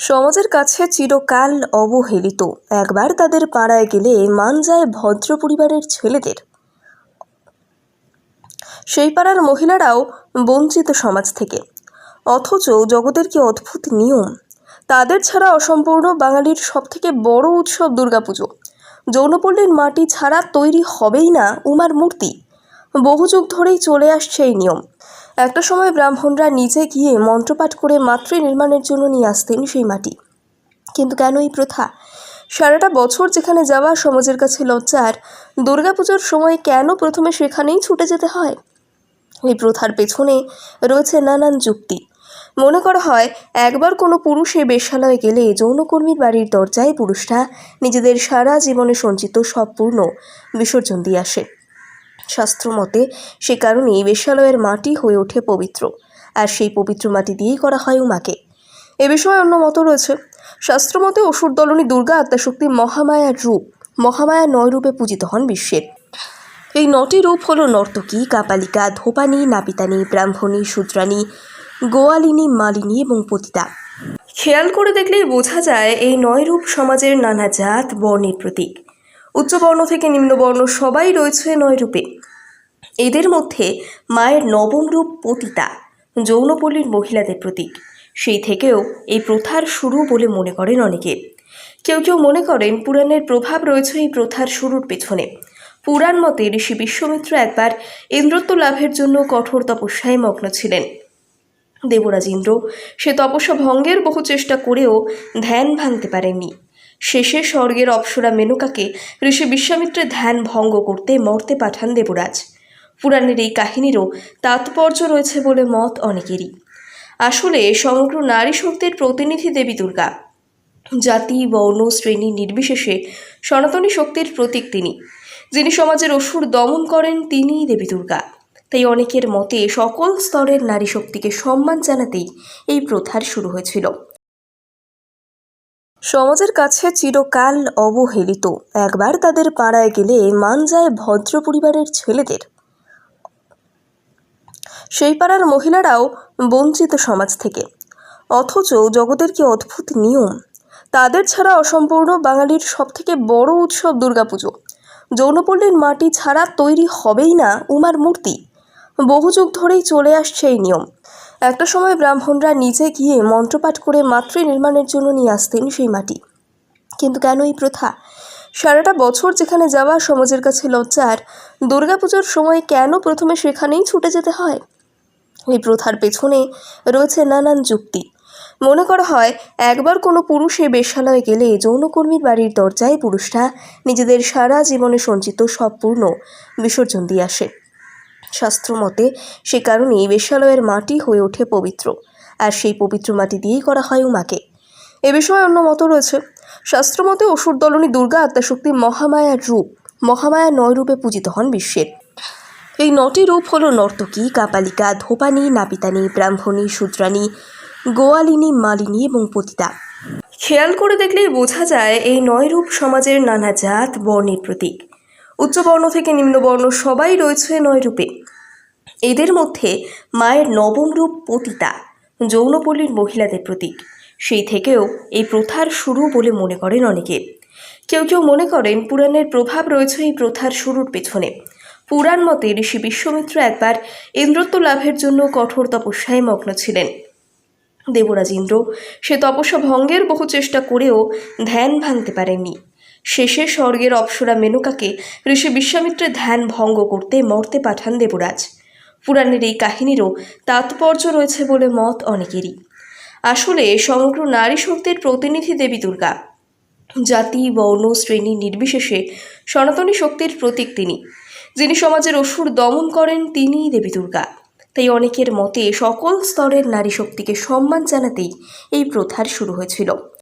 সমাজের কাছে চিরকাল অবহেলিত। একবার তাদের পাড়ায় গেলে মান যায় ভদ্র পরিবারের ছেলেদের। সেই পাড়ার মহিলারাও বঞ্চিত সমাজ থেকে। অথচ জগতের কি অদ্ভুত নিয়ম? তাদের ছাড়া অসম্পূর্ণ বাঙালির সবথেকে বড় উৎসব দুর্গাপুজো। যৌনপল্লীর মাটি ছাড়া তৈরি হবেই না উমার মূর্তি। বহু যুগ ধরেই চলে আসছে এই নিয়ম। একটা সময় ব্রাহ্মণরা নিজে গিয়ে মন্ত্রপাঠ করে মাতৃ নির্মাণের জন্য নিয়ে আসতেন সেই মাটি। কিন্তু কেন এই প্রথা? সারাটা বছর যেখানে যাওয়া সমাজের কাছে লজ্জার, দুর্গাপুজোর সময় কেন প্রথমে সেখানেই ছুটে যেতে হয়? এই প্রথার পেছনে রয়েছে নানান যুক্তি। মনে করা হয়, একবার কোনো পুরুষে বেশ্যালয়ে গেলে যৌনকর্মীর বাড়ির দরজায় পুরুষরা নিজেদের সারা জীবনে সঞ্চিত সব পূর্ণ বিসর্জন দিয়ে আসে। শাস্ত্রমতে সে কারণেই বেশ্যালয়ের মাটি হয়ে ওঠে পবিত্র, আর সেই পবিত্র মাটি দিয়েই করা হয় উমাকে। এ বিষয়ে অন্য মত রয়েছে। শাস্ত্রমতে অসুর দলনী দুর্গা আত্মাশক্তি মহামায়ার রূপ, মহামায়া নয় রূপে পূজিত হন বিশ্বের। এই নটি রূপ হলো নর্তকী, কাপালিকা, ধোপানি, নাপিতানি, ব্রাহ্মণী, শূদ্রাণী, গোয়ালিনী, মালিনী এবং পতিতা। খেয়াল করে দেখলেই বোঝা যায়, এই নয় রূপ সমাজের নানা জাত, বর্ণের প্রতীক। উচ্চবর্ণ থেকে নিম্নবর্ণ সবাই রয়েছে নয় রূপে এদের মধ্যে মায়ের নবম রূপ পতিতা, যৌনপল্লীর মহিলাদের প্রতীক। সেই থেকেও এই প্রথার শুরু বলে মনে করেন অনেকে। কেউ কেউ মনে করেন পুরাণের প্রভাব রয়েছে এই প্রথার শুরুর পেছনে। পুরাণ মতে ঋষি বিশ্বমিত্র একবার ইন্দ্রত্ব লাভের জন্য কঠোর তপস্যায় মগ্ন ছিলেন। দেবরাজ ইন্দ্র সে তপস্যা ভঙ্গের বহু চেষ্টা করেও ধ্যান ভাঙতে পারেননি। শেষে স্বর্গের অপ্সরা মেনকাকে ঋষি বিশ্বামিত্রের ধ্যান ভঙ্গ করতে মর্তে পাঠান দেবরাজ। পুরাণের এই কাহিনীরও তাৎপর্য রয়েছে বলে মত অনেকেরই। আসলে সমগ্র নারী শক্তির প্রতিনিধি দেবী দুর্গা। জাতি, বর্ণ, শ্রেণি নির্বিশেষে সনাতনী শক্তির প্রতীক তিনি। যিনি সমাজের অসুর দমন করেন তিনিই দেবী দুর্গা। তাই অনেকের মতে সকল স্তরের নারী শক্তিকে সম্মান জানাতেই এই প্রথার শুরু হয়েছিল। সমাজের কাছে চিরকাল অবহেলিত। একবার তাদের পাড়ায় গেলে মান যায় ভদ্র পরিবারের ছেলেদের। সেই পাড়ার মহিলারাও বঞ্চিত সমাজ থেকে। অথচ জগতের কি অদ্ভুত নিয়ম? তাদের ছাড়া অসম্পূর্ণ বাঙালির সবথেকে বড় উৎসব দুর্গাপুজো। যৌনপল্লীর মাটি ছাড়া তৈরি হবেই না উমার মূর্তি। বহু যুগ ধরেই চলে আসছে এই নিয়ম। একটা সময় ব্রাহ্মণরা নিজে গিয়ে মন্ত্রপাঠ করে মাতৃ নির্মাণের জন্য নিয়ে আসতেন সেই মাটি। কিন্তু কেন এই প্রথা? সারাটা বছর যেখানে যাওয়া সমাজের কাছে লজ্জার দুর্গাপুজোর সময় কেন প্রথমে সেখানেই ছুটে যেতে হয়? এই প্রথার পেছনে রয়েছে নানান যুক্তি। মনে করা হয়, একবার কোনো পুরুষে বেশ্যালয়ে গেলে যৌনকর্মীর বাড়ির দরজায় পুরুষরা নিজেদের সারা জীবনে সঞ্চিত সব পূর্ণ বিসর্জন দিয়ে আসে। শাস্ত্রমতে সে কারণেই বেশ্যালয়ের মাটি হয়ে ওঠে পবিত্র, আর সেই পবিত্র মাটি দিয়েই করা হয় উমাকে। এ বিষয়ে অন্য মত রয়েছে। শাস্ত্রমতে অসুর দলনী দুর্গা আত্মাশক্তি মহামায়ার রূপ মহামায়া নয় রূপে পূজিত হন বিশ্বের। এই নটি রূপ হলো নর্তকী, কাপালিকা, ধোপানি, নাপিতানি, ব্রাহ্মণী শূদ্রাণী গোয়ালিনী, মালিনী এবং পতিতা। খেয়াল করে দেখলেই বোঝা যায়, এই নয় রূপ সমাজের নানা জাত বর্ণের প্রতীক। উচ্চবর্ণ থেকে নিম্নবর্ণ সবাই রয়েছে নয় রূপে। এদের মধ্যে মায়ের নবম রূপ পতিতা, যৌনপল্লীর মহিলাদের প্রতীক। সেই থেকেও এই প্রথার শুরু বলে মনে করেন অনেকে। কেউ কেউ মনে করেন পুরাণের প্রভাব রয়েছে এই প্রথার শুরুর পেছনে। পুরাণ মতে ঋষি বিশ্বমিত্র একবার ইন্দ্রত্ব লাভের জন্য কঠোর তপস্যায় মগ্ন ছিলেন। দেবরাজ ইন্দ্র সে তপস্যা ভঙ্গের বহু চেষ্টা করেও ধ্যান ভাঙতে পারেননি। শেষে স্বর্গের অপ্সরা মেনকাকে ঋষি বিশ্বামিত্রের ধ্যান ভঙ্গ করতে মর্তে পাঠান দেবরাজ। পুরাণের এই কাহিনীরও তাৎপর্য রয়েছে বলে মত অনেকেরই। আসলে সমগ্র নারী শক্তির প্রতিনিধি দেবী দুর্গা। জাতি, বর্ণ, শ্রেণি নির্বিশেষে সনাতনী শক্তির প্রতীক তিনি। যিনি সমাজের অসুর দমন করেন তিনিই দেবী দুর্গা। তাই অনেকের মতে সকল স্তরের নারী শক্তিকে সম্মান জানাতেই এই প্রথার শুরু হয়েছিল।